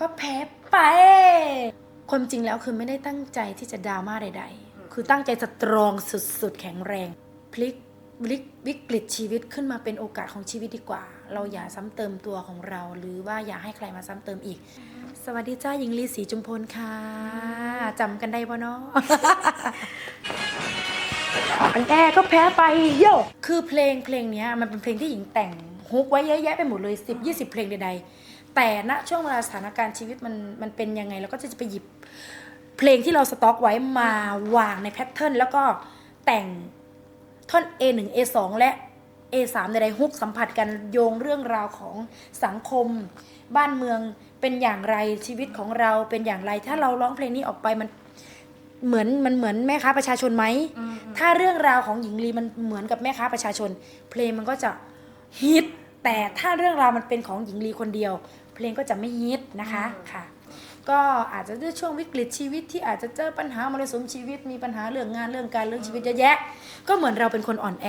ก็แพ้ไป ความจริงแล้วคือไม่ได้ตั้งใจที่จะดราม่าใด ๆ คือตั้งใจสตรองสุดๆ แข็งแรง พลิกวิกวิกฤตชีวิตขึ้นมาเป็นโอกาสของชีวิตดีกว่า เราอย่าซ้ำเติมตัวของเรา หรือว่าอย่าให้ใครมาซ้ำเติมอีก สวัสดีจ้าหญิงลีศรีจุมพลค่ะจำกันได้ปะเนาะ อันแอร์ก็แพ้ไปโยคือเพลงเพลงเนี้ยมันเป็นเพลงที่หญิงแต่งฮุกไว้เยอะแยะไปหมดเลย 10 20 เพลงใดๆ แต่ณช่วงเวลาสถานการณ์ชีวิตมันมันเป็นยังไงเราก็จะไปหยิบเพลงที่เราสต็อกไว้มาวางในแพทเทิร์นแล้วก็แต่งท่อน A1 A2 และ A3 ใดฮุกสัมผัสกันโยงเรื่องราวของสังคม บ้านเมืองเป็นอย่างไรชีวิตของเราเป็นอย่างไร ถ้าเราร้องเพลงนี้ออกไปมันเหมือนมันเหมือนแม่ค้าประชาชนไหม ถ้าเรื่องราวของหญิงลีมันเหมือนกับแม่ค้าประชาชน เพลงมันก็จะฮิตแต่ถ้าเรื่องราวมันเป็นของหญิงลีคนเดียว เพลงก็จะไม่ฮิตนะคะค่ะ ก็อาจจะด้วยช่วงวิกฤตชีวิตที่อาจจะเจอปัญหามรสุมชีวิต มีปัญหาเรื่องงานเรื่องการเรื่องชีวิตเยอะแยะ ก็เหมือนเราเป็นคนอ่อนแอ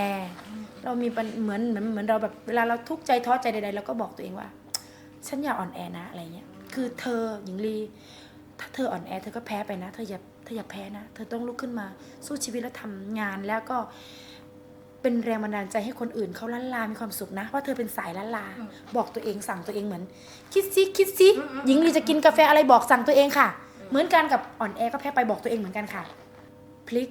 เรามีปัญเหมือนเหมือนเหมือนเราแบบเวลาเราทุกข์ใจท้อใจใดๆเราก็บอกตัวเองว่า ฉันอย่าอ่อนแอนะอะไรเงี้ยคือเธอหญิงลีถ้าเธออ่อนแอเธอก็แพ้ไปนะ เธออย่าเธออย่าแพ้นะ เธอต้องลุกขึ้นมาสู้ชีวิตแล้วทำงานแล้วก็ เป็นแรงบันดาลใจให้คนอื่นเขาล้านลา มีความสุขนะ ว่าเธอเป็นสายล้านลา บอกตัวเองสั่งตัวเองเหมือน คิดซิคิดซิหญิงลีจะกินกาแฟอะไรบอกสั่งตัวเองค่ะ เหมือนกันกับอ่อนแอก็แพ้ไปบอกตัวเองเหมือนกันค่ะ พลิก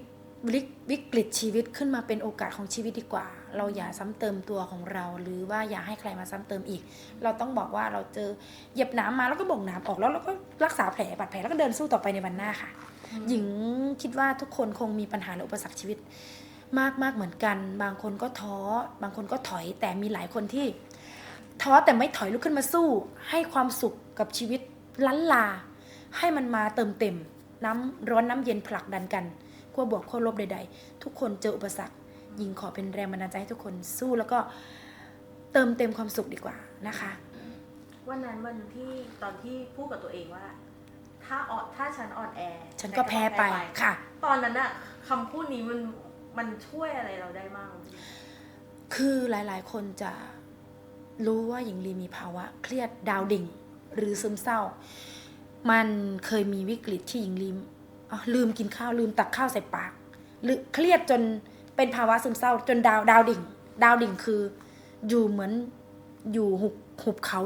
วิกวิกฤตชีวิตขึ้นมาเป็นโอกาสของชีวิตดีกว่า เราอย่าซ้ำเติมตัวของเรา หรือว่าอย่าให้ใครมาซ้ำเติมอีก เราต้องบอกว่าเราเจอเหยียบหน้ำมาแล้วก็บ่งน้ำออกแล้วเราก็รักษาแผลบาดแผลแล้วก็เดินสู้ต่อไปในวันหน้าค่ะ หญิงคิดว่าทุกคนคงมีปัญหาและอุปสรรคชีวิต มากมากเหมือนกัน บางคนก็ท้อ บางคนก็ถอย แต่มีหลายคนที่ ท้อแต่ไม่ถอยลุกขึ้นมาสู้ ให้ความสุขกับชีวิตล้านลา ให้มันมาเติมเต็ม น้ำร้อนน้ำเย็นผลักดันกันขั้วบวกขั้วลบใด ๆ ทุกคนเจออุปสรรคยิงขอเป็นแรงบันดาลใจให้ทุกคนสู้แล้วก็เติมเต็มความสุขดีกว่านะคะ วันนั้นวันที่ตอนที่พูดกับตัวเองว่า ถ้าอ่อนถ้าฉันอ่อนแอ ฉันก็แพ้ไปค่ะ ตอนนั้นอะคำพูดนี้มัน มันช่วยอะไรเราได้บ้างคือหลายๆ คนจะรู้ว่าหญิงลีมีภาวะ เครียดดาวดิ่ง หรือซึมเศร้า มันเคยมีวิกฤตที่หญิงลีลืมกินข้าวลืมตักข้าวใส่ปากหรือเครียดจนเป็นภาวะซึมเศร้า จนดาวดาวดิ่ง ดาวดิ่งคือ อยู่เหมือนอยู่หุบหุบเขา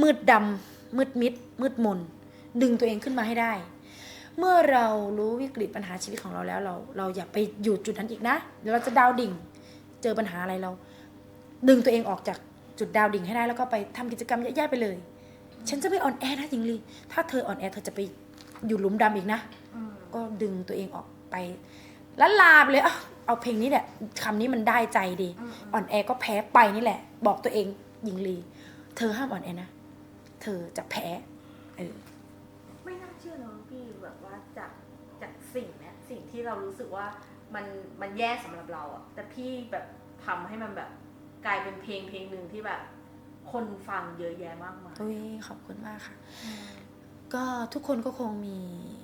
มืดดำมืดมิด มืดมนดึงตัวเองขึ้นมาให้ได้ เมื่อเรารู้วิกฤตปัญหาชีวิตของเราแล้วเรา เราอย่าไปอยู่จุดนั้นอีกนะเดี๋ยวเราจะดาวดิ่ง เจอปัญหาอะไรเรา ดึงตัวเองออกจากจุดดาวดิ่งให้ได้แล้วก็ไปทำกิจกรรมแย่ๆไปเลย ฉันจะไม่อ่อนแอนะหญิงลีถ้าเธออ่อนแอเธอจะไปอยู่หลุมดำอีกนะอืมก็ดึงตัวเองออกไปละลาไปเลยเอาเอาเพลงนี้แหละคำนี้มันได้ใจดีอืมอ่อนแอก็แพ้ไปนี่แหละ บอกตัวเองหญิงลี เธอห้ามอ่อนแอนะ เธอจะแพ้เออ ไม่น่าเชื่อเนอะพี่แบบว่าจากจากสิ่งเนี้ยสิ่ง ที่เรารู้สึกว่ามันมันแย่สำหรับเราอะแต่พี่แบบทำให้มันแบบกลายเป็นเพลงเพลงหนึ่งที่แบบ คนฟังเยอะแยะมากมายอุ้ยขอบคุณมากค่ะ ก็ทุกคนก็คงมี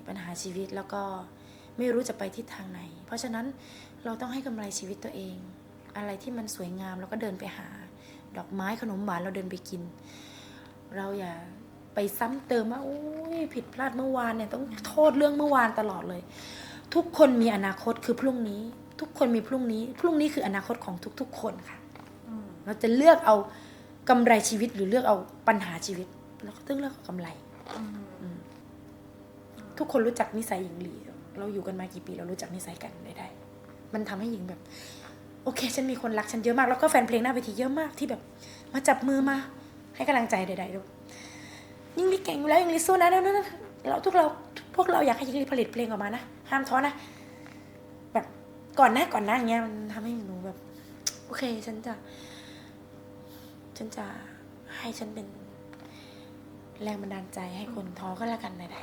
ปัญหาชีวิตแล้วก็ไม่รู้จะไปทิศทางไหน เพราะฉะนั้นเราต้องให้กำไรชีวิตตัวเอง อะไรที่มันสวยงามเราก็เดินไปหา ดอกไม้ขนมหวานเราเดินไปกิน เราอย่าไปซ้ำเติมว่าโอ้ยผิดพลาดเมื่อวานเนี่ยต้องโทษเรื่องเมื่อวานตลอดเลย ทุกคนมีอนาคตคือพรุ่งนี้ ทุกคนมีพรุ่งนี้ พรุ่งนี้คืออนาคตของทุกๆ คนค่ะอืมเราจะเลือกเอากำไรชีวิตหรือเลือกเอาปัญหาชีวิตเราก็ต้องเลือกเอากำไรอืมอืมทุกคนรู้จักนิสัยหญิงลีเราอยู่กันมากี่ปีเรารู้จักนิสัยกันได้ๆมันทำให้หญิงแบบ โอเค ฉันมีคนรักฉันเยอะมาก แล้วก็แฟนเพลงหน้าเวทีเยอะมากที่แบบ มาจับมือมา ให้กำลังใจใดๆด้วยยิ่งลีเก่งอยู่แล้วยิ่งลีสู้นะนะนะเราทุกเราพวกเราอยากให้ยิ่งลีผลิตเพลงออกมานะ ห้ามท้อนะ แบบก่อนหน้าก่อนหน้าอย่างเงี้ยมันทำให้หนูแบบ โอเค ฉันจะ ฉันจะให้ฉันเป็นแรงบันดาลใจให้คนท้อก็แล้วกันใด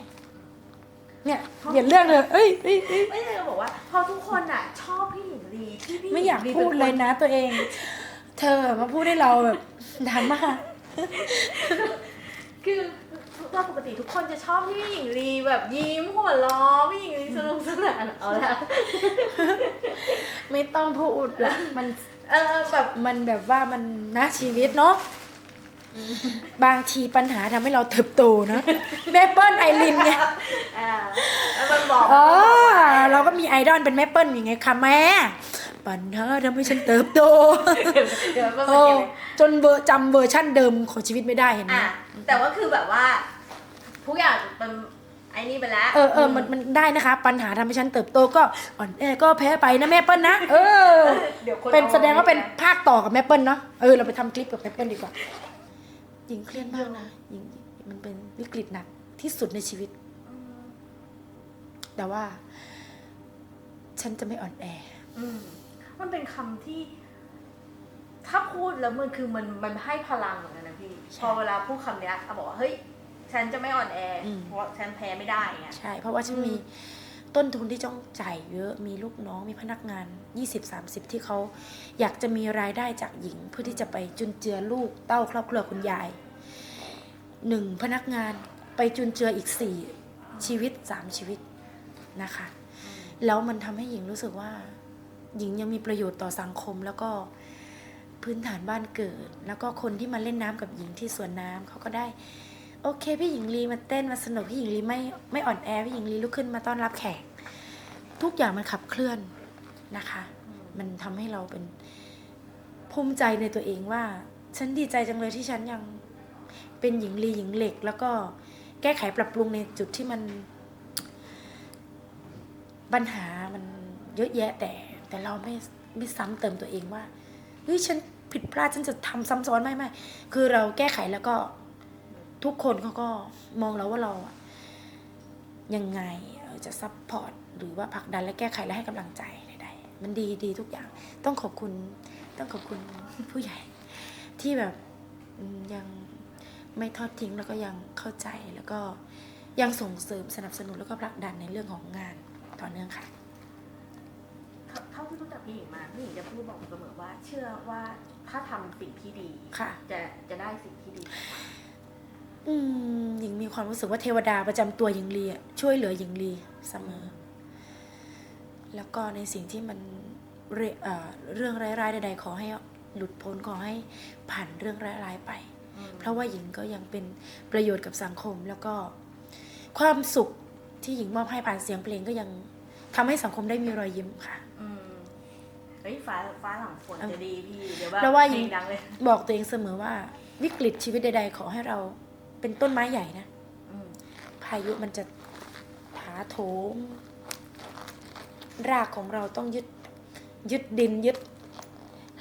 ๆเนี่ยอย่าเลือกเลย เอ้ยเอ้ยเอ้ยไม่ใช่เราบอกว่าพอทุกคนอะชอบพี่หญิงลีที่พี่หญิงไม่อยากลีพูดเลยนะตัวเอง เธอมาพูดให้เราแบบดราม่าคือ เราปกติทุกคนจะชอบพี่หญิงลีแบบยิ้มหัวล้อพี่หญิงลีสนุกสนานเอาละไม่ต้องพูดละมันเออแบบมันแบบว่ามันนะชีวิตเนาะบางทีปัญหาทำให้เราเติบโตนะแม่เปิ้ลไอรินไงอ่าแล้วมันบอกอ๋อมันบอกว่าเราก็มีไอดอลเป็นแม่เปิ้ลอย่างไงคะแม่ปัญหาทำให้ฉันเติบโตเดี๋ยวมันโอ้มาเก็บไว้จนเวอร์จำเวอร์ชั่นเดิมของชีวิตไม่ได้เห็นไหมอะแต่ว่าคือแบบว่า ทุกอย่างมันไอ้นี่ไปแล้ว เออเออมันมันได้นะคะ ปัญหาทำให้ฉันเติบโตก็อ่อนแอก็แพ้ไปนะแม่เปิ้ลนะ เออ เดี๋ยวคนเป็นอมแสดงว่าเป็นนะภาคต่อกับแม่เปิ้ลเนาะ เออเราไปทำคลิปกับแม่เปิ้ลดีกว่า หญิงเครียดมากนะ หญิงมันเป็นวิกฤตหนักที่สุดในชีวิต อืมแต่ว่า ฉันจะไม่อ่อนแอ อืมมันเป็นคำที่ ถ้าพูดแล้วมันคือมันมันให้พลังเหมือนกันนะพี่ ใช่ พอเวลาพูดคำเนี้ยเอาบอกว่าเฮ้ย ฉันจะไม่อ่อนแออม เพราะฉันแพ้ไม่ได้เงี้ยใช่ เพราะว่าฉันอืม มีต้นทุนที่ต้องจ่ายเยอะมีลูกน้องมีพนักงาน 20-30 ที่เขาอยากจะมีรายได้จากหญิง เพื่อที่จะไปจุนเจือลูกเต้าครอบครัวคุณยายหนึ่งพนักงานไปจุนเจืออีกสี่ชีวิตสามชีวิตนะคะ แล้วมันทำให้หญิงรู้สึกว่า หญิงยังมีประโยชน์ต่อสังคมแล้วก็พื้นฐานบ้านเกิด แล้วก็คนที่มาเล่นน้ำกับหญิงที่สวนน้ำเขาก็ได้ โอเค พี่หญิงลีมาเต้นมาสนุกพี่หญิงลีไม่ไม่อ่อนแอพี่หญิงลีลุกขึ้นมาต้อนรับแขก ทุกอย่างมันขับเคลื่อนนะคะ มันทำให้เราเป็นภูมิใจในตัวเองว่า ฉันดีใจจังเลยที่ฉันยังเป็นหญิงลีหญิงเหล็ก แล้วก็แก้ไขปรับปรุงในจุดที่มัน ปัญหามันเยอะแยะแต่ แต่เราไม่ไม่ซ้ำเติมตัวเองว่าเฮ้ยฉันผิดพลาดฉันจะทำซ้ำซ้อนไม่ไม่คือเราแก้ไขแล้วก็ ทุกคนเขาก็มองเราว่าเราอะยังไงเอ่อจะซัพพอร์ตหรือว่าผลักดันและแก้ไขและให้กำลังใจใดๆมันดีดีทุกอย่าง ต้องขอบคุณต้องขอบคุณผู้ใหญ่ ที่แบบอืมยังไม่ทอดทิ้งแล้วก็ยังเข้าใจแล้วก็ยังส่งเสริมสนับสนุนแล้วก็ผลักดันในเรื่องของงานต่อเนื่องค่ะเท่าที่รู้จักพี่หญิงมาพี่หญิงจะพูดบอกเสมอว่า เชื่อว่าถ้าทำสิ่งที่ดีค่ะจะจะได้สิ่งที่ดี อืมหญิงมีความรู้สึกว่าเทวดาประจำตัวหญิงลีอะช่วยเหลือหญิงลีเสมอ แล้วก็ในสิ่งที่มันเรเอ่อเรื่องร้ายๆใดๆขอให้หลุดพ้นขอให้ผ่านเรื่องร้ายๆไป เพราะว่าหญิงก็ยังเป็นประโยชน์กับสังคม แล้วก็ความสุขที่หญิงมอบให้ผ่านเสียงเพลงก็ยังทำให้สังคมได้มีรอยยิ้มค่ะอืมเฮ้ยฟ้าฟ้าหลังฝนจะดีพี่ เดี๋ยวแล้วว่าเพหญิลงงดังเลย บอกตัวเองเสมอว่าวิกฤตชีวิตใดๆขอให้เรา เป็นต้นไม้ใหญ่นะอืมพายุมันจะถาโถมรากของเราต้องยึด ยึดดินยึด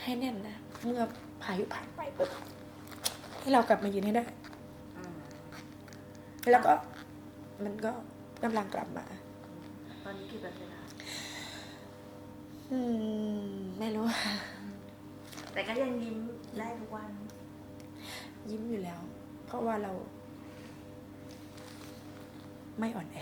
ให้แน่นนะเมื่อพายุผ่านไปปุ๊บให้เรากลับมายืนให้ได้อืมแล้วก็มันก็กำลังกลับมา ตอนนี้กี่เปอร์เซ็นต์แล้วอืม ไม่รู้ แต่ก็ยังยิ้มได้ทุกวัน ยิ้มอยู่แล้ว เพราะว่าเราไม่อ่อนแอ